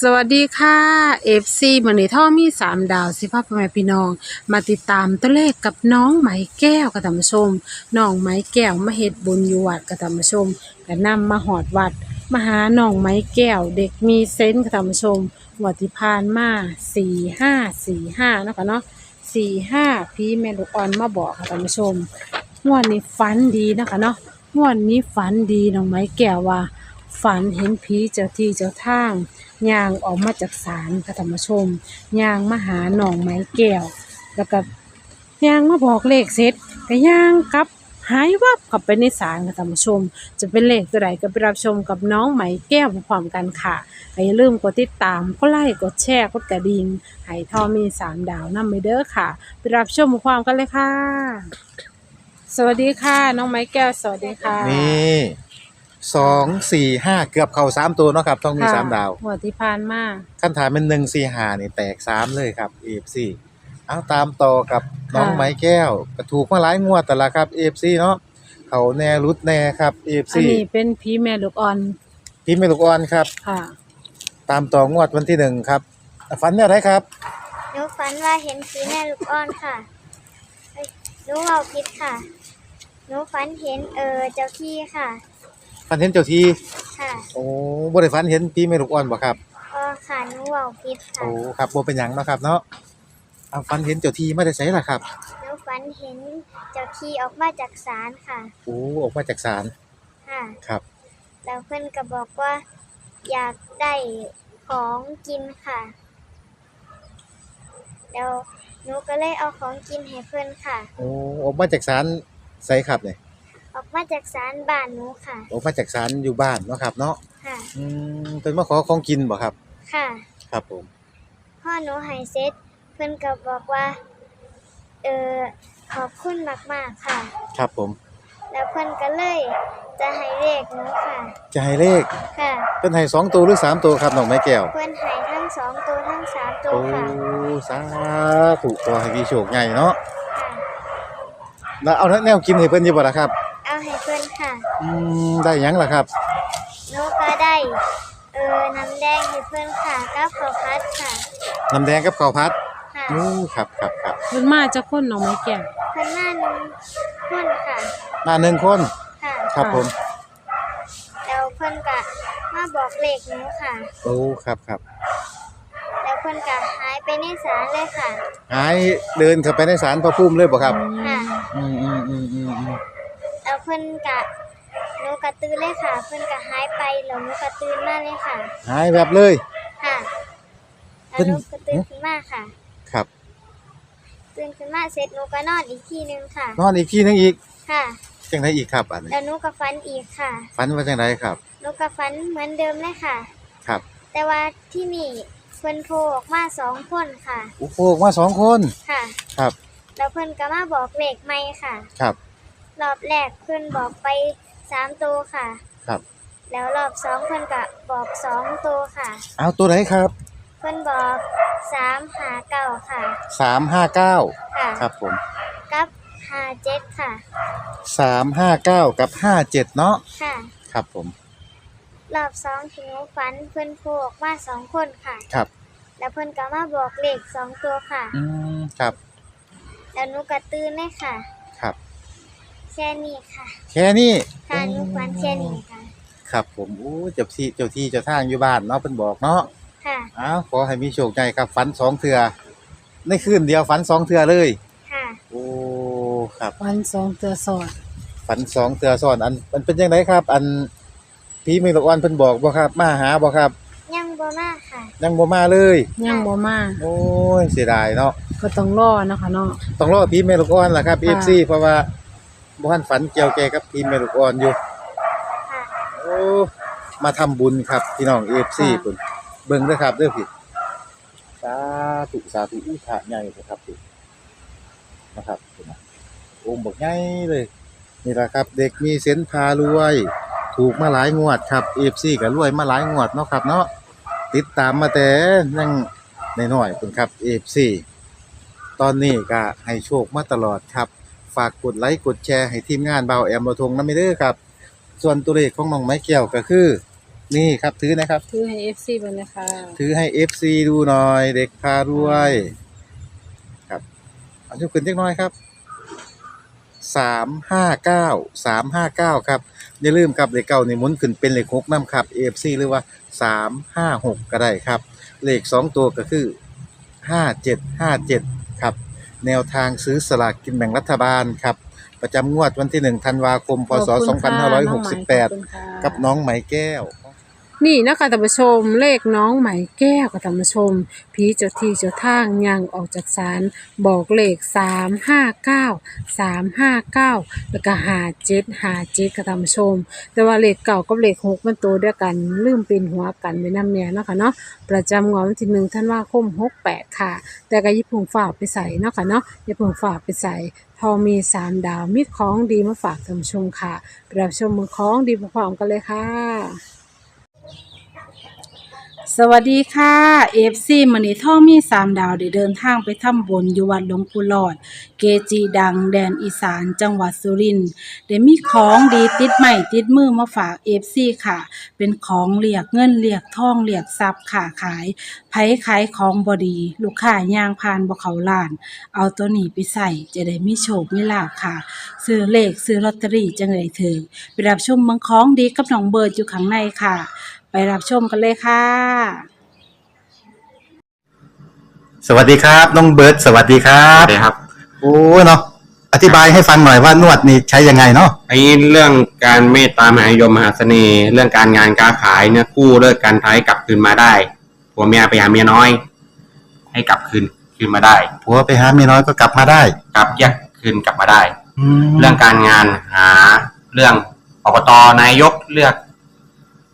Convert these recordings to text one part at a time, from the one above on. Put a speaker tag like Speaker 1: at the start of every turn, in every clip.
Speaker 1: สวัสดีค่ะ FC มันนี่ท่อมีสามดาวสิพ่อพ่อแม่พี่น้อง มาติดตามตัวเลขกับน้องไหมแก้วกับท่านผู้ชมน้องไหมแก้วมาเฮ็ดบุญอยู่วัดกับท่านผู้ชมก็นำมาหอดวัดมาหาน้องไหมแก้ว เด็กมีเซนส์กับท่านผู้ชมงวดที่ผ่านมาสี่ห้าสี่ห้านะคะเนาะสี่ห้าพี่แม่ลูกอ่อนมาบอกค่ะท่านผู้ชมงวดนี้ฝันดีนะคะเนาะงวดนี้ฝันดีน้องไหมแก้วว่า ฝันเห็นผีเจ้าที่เจ้าทาง ยางออกมาจากศาลค่ะท่านผู้ชมยางมาหาหนองไม้แก้ว แล้วก็ยางมาบอกเลขเสร็จก็ยางกลับหายวับกลับไปในศาลค่ะท่านผู้ชม จะเป็นเลขตัวใดก็ไปรับชมกับน้องไหมแก้วพร้อมกันค่ะอย่าลืมกดติดตามกดไลค์กดแชร์กดกระดิ่งให้ทอมีสามดาวนำไปเด้อค่ะ ไปรับชมพร้อมกันเลยค่ะ สวัสดีค่ะ น้องไม้แก้วสวัสดีค่ะ
Speaker 2: นี่ สองสี่ห้าเกือบเข่าสามตัวเนาะครับต้องมีสามดาว
Speaker 1: หัวที่ผ่านมา
Speaker 2: ขั้นฐานเป็นหนึ่งสี่ห้านี่แตกสามเลยครับเอฟซีเอาตามต่อกับน้อง
Speaker 1: ค่ะ
Speaker 2: ไม้แก้วก็ถูกมาหลายงวดแต่ละครับเอฟซีเนาะเขาแน่รุดแน่ครับเอฟ
Speaker 1: อัน
Speaker 2: ซี
Speaker 1: นี้เป็นผีแม่ลูกอ่อน
Speaker 2: พี่เมลูกอ่อนครับ
Speaker 1: ค่ะ
Speaker 2: ตามต่องวดวันที่หนึ่งครับฝันเนี่ยไรครับ
Speaker 3: หนูฝันว่าเห็นผีแม่ลูกอ่อนค่ะเอ้ยหนูเอาผิดค่ะ หนูฝันเห็นเออเจ้าที่ค่ะ
Speaker 2: ฝันเห็นเจ้าที
Speaker 3: ค่ะ
Speaker 2: โอ้บ่ได้ฝันเห็นพี่เมลูกอ่อนบ่ครับ
Speaker 3: เออค่ะหนูเอาผิดค่ะ
Speaker 2: โอ้ครับบ่เป็นหยังเนาะครับเนาะเอาฝันเห็นเจ้าทีไม่ได้ใส่ละครับ
Speaker 3: หนูฝันเห็นเจ้าที่ออกมาจากศาลค่ะ
Speaker 2: โอ้ออกมาจากศาล
Speaker 3: ค่ะ
Speaker 2: ครับ
Speaker 3: แล้วเพื่อนก็บอกว่า อยากได้ของกินค่ะ แล้วหนูก็เลยเอาของกินให้เพื่อนค่ะ
Speaker 2: โอ้ออกมาจากศาลใส่ครับเนี่ย
Speaker 3: ออกมาจากศาลบ้านหนูค่ะ
Speaker 2: ออกมาจากศาลอยู่บ้านเนาะครับ เนาะ
Speaker 3: ค่ะ
Speaker 2: อืมเป็นมาขอของกินบ่ครับ
Speaker 3: ค่ะ
Speaker 2: ครับผม
Speaker 3: พ่อหนูใหายเซ็ตเพื่อนก็บอกว่า เออขอบคุณมากๆค่ะ
Speaker 2: ครับผม
Speaker 3: แล้วเพื่อนก็เลยจะให้เลขหนูค่ะ
Speaker 2: จะให้เลข
Speaker 3: ค่ะ
Speaker 2: เป็นให้สองตัวหรือสามตัวครับน้องไม้แก้ว
Speaker 3: เพื่อนให้ทั้งสองตัวทั้งสามตัว
Speaker 2: โอ้
Speaker 3: ค่ะ
Speaker 2: สาธุขอให้มีโชคใหญ่เนาะ
Speaker 3: ค่ะ
Speaker 2: แล้วเอาแนวกินให้เพิ่นอยู่บ่ล่ะครับ
Speaker 3: เอา ให้เพื่อนค่ะ
Speaker 2: อืมได้หยังล่ะครับ
Speaker 3: หนูก็ได้ เออน้ำแดงให้เพื่อนค่ะกับข้าวพัดค่ะ
Speaker 2: น้ำแดงกับข้าวผัด
Speaker 3: ค่ะ
Speaker 2: โอ้ครับครับครับ
Speaker 1: เพิ่นมาจากคนน้องไม้แก้ว
Speaker 3: เพื่อนหน้าหนึ่งคนค่ะ
Speaker 2: มาหนึ่งคน
Speaker 3: ค่ะ
Speaker 2: ครับผม
Speaker 3: แล้วเพื่อนก็มาบอกเลขหนูค่ะ
Speaker 2: โอ้ครับครับ
Speaker 3: แล้วเพื่อนก็หายไปในศาลเลยค่ะ
Speaker 2: หายเดินเข้าไปในศาลพระภูมิเลยบ่ครับ
Speaker 3: ค่ะ
Speaker 2: อืมอืมอืมอืมอืม
Speaker 3: แล้วเพื่อนกะหนูกระตื้นเลยค่ะ เพื่อนกะหายไปแล้วหนูกระตื้นมากเลยค่ะ
Speaker 2: หายแบบเลย
Speaker 3: ค่ะ
Speaker 2: เพิ่
Speaker 3: แล้ว
Speaker 2: น
Speaker 3: หนูกระตื้นขึ้นมาค่ะ
Speaker 2: ครับ
Speaker 3: ตื่นขึ้นมาเสร็จหนูก็นอนอีกทีนึงค่ะ
Speaker 2: นอนอีกที่นึงอีก
Speaker 3: ค่ะ
Speaker 2: จังไดอีกครับอันนี้
Speaker 3: แล้วหนูก็ฝันอีกค่ะ
Speaker 2: ฝันว่าจังไดครับ
Speaker 3: หนูก็ฝันเหมือนเดิมเลยค่ะ
Speaker 2: ครับ
Speaker 3: แต่ว่าที่นี่เพื่อนโทรออกมาสองคนค่ะ
Speaker 2: โอ้โหมาสองคน
Speaker 3: ค่ะ
Speaker 2: ครับ
Speaker 3: แล้วเพื่อนก็มาบอกเลขไม่ค่ะ
Speaker 2: ครับ
Speaker 3: รอบแรกเพื่อนบอกไปสามตัวค่ะ
Speaker 2: ครับ
Speaker 3: แล้วรอบสองเพื่อนก็บอกสองตัวค่ะ
Speaker 2: เอาตัวไหนครับ
Speaker 3: เพื่อนบอกสามหาเก้าค่ะ
Speaker 2: สามห้าเก้า
Speaker 3: ค่ะ
Speaker 2: ครับผม
Speaker 3: กับหาเจ็ดค่ะ
Speaker 2: สามห้าเก้ากับห้าเจ็ดเนาะ
Speaker 3: ค่ะ
Speaker 2: ครับผม
Speaker 3: รอบสองที่หนูฝันเพื่อนโผล่ออกมาสองคนค่ะ
Speaker 2: ครับ
Speaker 3: แล้วเพื่อนก็มาบอกเลขสองตัวค่ะ
Speaker 2: อืมครับ
Speaker 3: แล้วหนูก็ตื่นเลยค่ะ
Speaker 2: ครับ
Speaker 3: แค่นี้ค่ะ
Speaker 2: แค่นี้
Speaker 3: ค่ะหนูฝันแค่นี้ค่ะ
Speaker 2: ครับผมโอ้เจ้าที่เจ้าที่เจ้าทางอยู่บ้านเนาะเพิ่นบอกเนาะ
Speaker 3: ค่ะ
Speaker 2: อ้าวขอให้มีโชคใหญ่ครับฝันสองเทื่อในคืนเดียวฝันสองเทื่อเลย
Speaker 3: ค่ะ
Speaker 2: โอ้ครับ
Speaker 1: วันสองเตือสอด
Speaker 2: ฝันสองเทื่อซ้อนอันมันเป็นจังไดครับ อันพี่มีตะวันเพิ่นบอกบ่ครับ มาหาบ่ครับ
Speaker 3: ยังบ่มาค่ะ
Speaker 2: ยังบ่มาเลย
Speaker 1: ยังบ่มา
Speaker 2: โอ้ยเสียดายเนาะ
Speaker 1: ก็ต้องรอเนาะค่ะเนาะ
Speaker 2: ต้องรอพี่เมลูกอ่อนล่ะครับ
Speaker 1: ค่ะ
Speaker 2: FC เพราะว่า บ่ทันฝันเกี่ยวแกกับพี่เมลูกอ่อนอยู่
Speaker 3: ค่ะ
Speaker 2: โอ้มาทำบุญครับพี่น้อง FC เพิ่นเบิ่งเด้อครับเด้อพี่สาธุสาธุอุทะใหญ่เลยครับพี่นะครับเห็นไหมองค์บอกใหญ่เลย นี่แหละครับ เด็กมีเซนส์พารวย ถูกมาหลายงวดครับ FC ก็รวยมาหลายงวดเนาะครับเนาะติดตามมาแต่ยังน้อยๆเพิ่นครับ FC ตอนนี้ก็ให้โชคมาตลอดครับ ฝากกดไลค์กดแชร์ให้ทีมงานเบาแอมระทงน้ำม่เด้อครับ ส่วนตัวเลขของน้องไม้แก้วก็คือ นี่ครับถือนะครับ
Speaker 1: ถือให้เอฟซีบิ่งเลยค่ะ
Speaker 2: ถือให้ FC ดูหน่อยเด็กพารวย ครับเอาชุขึ้นเล็กน้อยครับสามห้าเก้าสามห้าเก้าครับอย่าลืมครับเลขเก้านี่หมุนขึ้นเป็นเลขหกน้ำครับ AFC หรือว่าสามห้าหกก็ได้ครับ เลขสองตัวก็คือห้าเจ็ดห้าเจ็ดครับ แนวทางซื้อสลากกินแบ่งรัฐบาลครับ ประจำงวดวันที่หนึ่งธันวาคม พศ
Speaker 1: ขอบคุณค่ะน้องไหมขอบคุณค่ะ
Speaker 2: 2568 กับน้องไหมแก้ว
Speaker 1: นี่นะคะท่านผู้ชมเลขน้องไหมแก้วกับท่านผู้ชมผีเจ้าที่เจ้าทางยังออกจากศาลบอกเลขสามห้าเก้าสามห้าเก้าแล้วก็หาเจ็ดหาเจ็ดกับท่านผู้ชม แต่ว่าเลขเก่ากับเลขหกมันโตัวเดียวกันลืมเป็นหัวกันไปน้ำเนี่ยนะคะเนาะประจำงวดวันที่หนึ่งธันว่าคมหกแปดค่ะ แต่ก็ยิบผงฝากไปใส่เนาะคะเนาะยิบผงฝากไปใส่พอมีสามดาวมีของดีมาฝากท่านผู้ชมค่ะปรับชมมือของดีพร้อมกันเลยค่ะ สวัสดีค่ะเอฟซีมันนี่ท่องมีสามดาวได้เดินทางไปทำบุญอยู่วัดหลวงปู่หลอด เกจีดังแดนอีสานจังหวัดสุรินทร์ได้มีของดีติดใหม่ติดมือมาฝากเอฟซีค่ะ เป็นของเรียกเงินเรียกทองเรียกทรัพย์ค่ะขายไผขายของบอดี ลูกค้าย่างพานบ่เขาล้าน เอาตัวนี้ไปใส่จะได้มีโชคมีลาภค่ะ ซื้อเลขซื้อลอตเตอรี่จังเลยถึงไปรับชมเมืองของดีกับน้องเบิร์ดอยู่ข้างในค่ะ ไปรับชมกันเลยค่ะ
Speaker 2: สวัสดีครับ น้องเบิร์ดสวัสดีครั
Speaker 4: ครับบครับ
Speaker 2: โอ้เนาะอธิบายให้ฟังหน่อยว่านวดนี่ใช้ยังไงเนาะ
Speaker 4: ไอ้เรื่องการเมตตามหานิยมมหาเสน่ห์เรื่องการงานการขายเนี่ยกู้เลิกการท้ายกลับคืนมาได้ผัวเมียไปหาเมียน้อย ให้กลับคืนคืนมาได้
Speaker 2: ผัวไปหาเมียน้อยก็กลับมาได้
Speaker 4: กลับแยกคืนกลับมาได้
Speaker 2: แล้
Speaker 4: เรื่
Speaker 2: ว
Speaker 4: องการงานหาเรื่องอบตนายกเลือก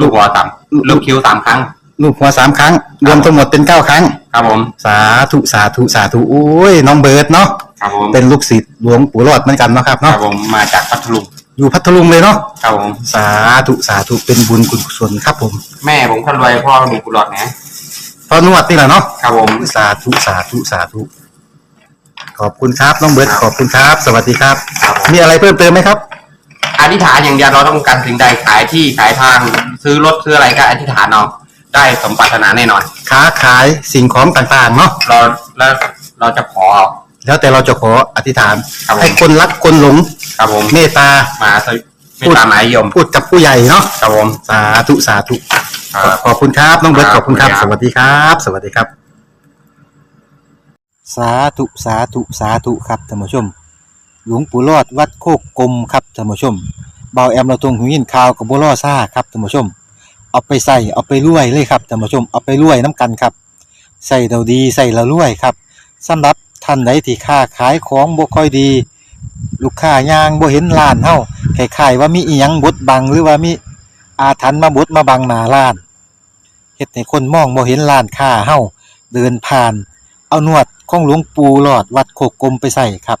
Speaker 4: ลูกหัวสามลูกคิ้วสามครั้ง
Speaker 2: ลูกหัวสามครั้ง รวมทั้งหมดเป็นเก้าครั้ง
Speaker 4: ครับผม
Speaker 2: สาธุสาธุสาธุโอ้ยน้องเบิร์ดเนาะ
Speaker 4: ครับผม
Speaker 2: เป็นลูกศิษย์หลวงปู่รอดเหมือนกันเนาะครับ
Speaker 4: ครับ
Speaker 2: เนาะ
Speaker 4: ผมมาจากพัทลุง
Speaker 2: อยู่พัทลุงเลยเนาะ
Speaker 4: ครับผม
Speaker 2: สาธุสาธุเป็นบุญคุณกุศลครับผม
Speaker 4: แม่ผมคนรวยพ่อมีกุหลาบนะ
Speaker 2: พอนวดนี่แหละเนาะ
Speaker 4: ครับผม
Speaker 2: สาธุสาธุสาธุ ขอบคุณครับน้องเบิร์ดขอบคุณครับ สวัสดีครับ
Speaker 4: ครับผม
Speaker 2: มีอะไรเพิ่มเติมไหมครับ
Speaker 4: อ ธิษฐานอย่างเดียวเราต้องการสิ่งใดขายที่ขายทางซื้อรถซื้ออะไรก็อธิษฐานเอาได้สมปรารถนาแน่นอน
Speaker 2: ค้าขายสิ่งของต่างๆเนาะ
Speaker 4: เราแล้วเราจะขอ
Speaker 2: แล้วแต่เราจะขออธิษฐาน
Speaker 4: ครับผม
Speaker 2: ให้คนรักคนหลง
Speaker 4: ครับผม
Speaker 2: เมตตา
Speaker 4: มาสวิไม่ตามหมายยม
Speaker 2: พูดกับผู้ใหญ่เนาะ
Speaker 4: ครับผม
Speaker 2: สาธุสาธุ
Speaker 4: ครับ
Speaker 2: ขอบคุณครับ น้องเบิร์ต
Speaker 4: ค
Speaker 2: ข
Speaker 4: รับ
Speaker 2: อบคุณครับ
Speaker 4: ขอบ
Speaker 2: ส
Speaker 4: คุณครับ
Speaker 2: วัสดีครับ สวัสดีครับ สาธุ สาธุ สาธุ ครับท่านผู้ชม หลวงปู่รอดวัดโคกกลมครับท่านผู้ชมเบาแอมเราตรงหูยินข่าวกับบัวล่อซ่าครับท่านผู้ชม เอาไปใส่เอาไปรวยเลยครับท่านผู้ชมเอาไปรวยน้ำกันครับใส่เราดีใส่เรารวยครับสำหรับท่านใดที่ค้าขายของบ่ค่อยดี ลูกค้ายางบ่เห็นร้านเฮาคล้ายๆว่ามีอีหยังบดบังหรือว่ามีอาถรรพ์มาบดมาบังหน้าร้านเฮ็ดให้คนมองบ่เห็นร้านค้าเฮาเดินผ่าน เอานวดของหลวงปู่หลอดวัดโคกกลมไปใส่ครับ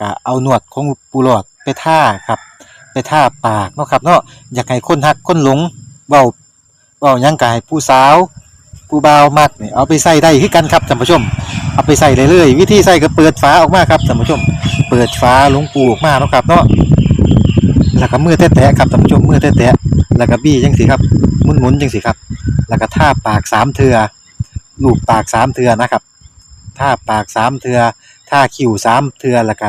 Speaker 2: ก็เอาหนวดของปูหลอดไปท่าครับ ไปท่าปากเนาะครับเนาะอยากให้คนหักคนหลงเบาเบายังกายผู้สาวผู้เบามักนี่ยเอาไปใส่ได้คือกันครับท่านผู้ชม เอาไปใส่เลยเลยวิธีใส่ก็เปิดฝาออกมาครับท่านผู้ชม เปิดฝาหลวงปูออกมาเนาะครับเนาะแล้วก็มือแตะๆครับท่านผู้ชมมือแตะๆแล้วก็บี้จังสิครับหมุนๆจังสิครับ แล้วก็ท่าปากสามเทือลูบปากสามเทือนะครับท่าปากสามเทือท่าคิ้วสามเทือแล้วก็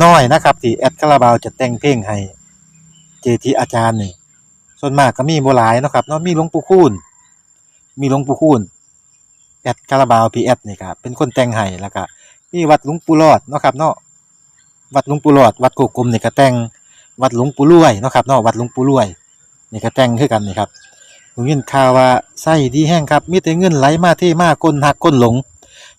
Speaker 2: น้อยนะครับ ที่แอดคาราบาวจะแต่งเพลงให้เจทีอาจารย์นี่ส่วนมากก็มีโบ่หลายนะครับเนาะมีหลวงปู่คูณมีหลวงปู่คูณแอดคาราบาวพีแอดนี่ครับเป็นคนแต่งให้แล้วก็มีวัดหลวงปู่รอดนะครับเนาะวัดหลวงปู่รอด วัดโกกลมนี่ก็แต่งวัดหลวงปู่รวยนะครับเนาะวัดหลวงปู่รวยนี่ก็แต่งคือกันนี่ครับผมยินข่าวว่าไส้ดีแห้งครับมีแต่เงินไหลมาเทมากคนหักคนหลง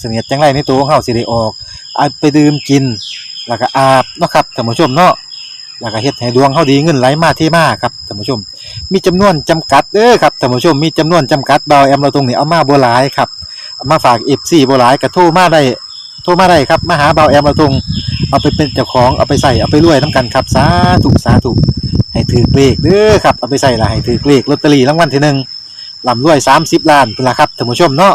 Speaker 2: เสนียดจังไรในตัวของเฮาสิได้ออกเอาไปดื่มกิน แล้วก็อาบเนาะครับท่านผู้ชมเนาะแล้วก็เฮ็ดให้ดวงเฮาดีเงินไหลมาที่มาครับท่านผู้ชม มีจำนวนจำกัดเด้อครับท่านผู้ชมมีจำนวนจำกัดเบาแอมเราตรงนี้เอามาบ่หลายครับเอามาฝาก FC บ่หลายก็โทรมาได้โทรมาได้ครับมาหาเบาแอมเราตรงเอาไปเป็นเจ้าของเอาไปใส่เอาไปรวยนํกันครับสาธุสาธุให้ถือเลขเด้อครับเอาไปใส่ละให้ถือเลขลอตเตอรี่รางวัลที่หนึ่งลำรวย 30 ล้านพุ่นละครับท่านผู้ชมเนาะ